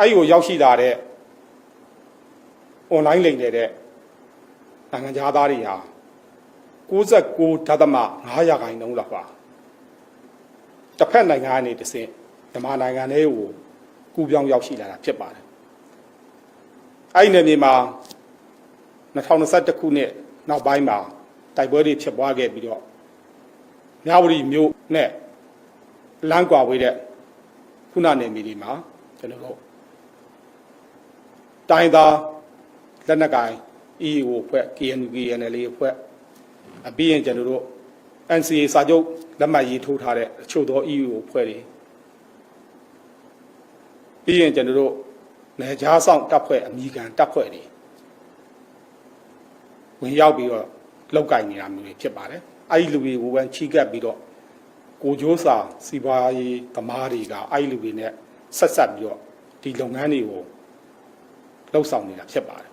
အဲ့ဒီကိုရောက်ရှိလာတဲ့ online လိမ်နေတဲ့နိုင်ငံခြားသားတွေဟာ69ဒသမ9ရာခိုင်နှုန်းလောက်ပါတစ်ဖက်နိုင်ငံကနေတစ်ဆင့်မြန်မာနိုင်ငံလေးကိုကူးပြောင်းရောက်ရှိလာတာဖြစ်ပါတယ်အဲ့ဒီနယ်မြေမှာ2021ခုနှစ်နောက်ပိုင်းမှာတိုက်ပွဲတွေဖြစ်ပွားခဲ့ပြီးတော့မြဝတီမြို့နဲ့လမ်းကွာဝေးတဲ့ခုနနယ်မြေတွေမှာကျွန်တော်တို့ တိုင်းသားလက်နက်ကိုင် EAO အဖွဲ့ KNU KNL အဖွဲ့အပြီးရင်ကျွန်တော်တို့ NCA စာချုပ်လက်မှတ်ရေးထိုးထားတဲ့အချို့သော EAO အဖွဲ့တွေပြီးရင်ကျွန်တော်တို့နယ်ခြားဆောင်တပ်ဖွဲ့အမိခံတပ်ဖွဲ့တွေဝင်ရောက်ပြီးတော့လောက်ကင်နေတာမျိုးတွေဖြစ်ပါတယ်အဲ့ဒီလူတွေကိုပဲချီးကပ်ပြီးတော့ကိုကျိုးစာစီပွားရေးသမားတွေကအဲ့ဒီလူတွေနဲ့ဆက်ဆက်ပြီးတော့ဒီလုပ်ငန်းတွေကို လှုပ်ဆောင်နေတာဖြစ်ပါတယ်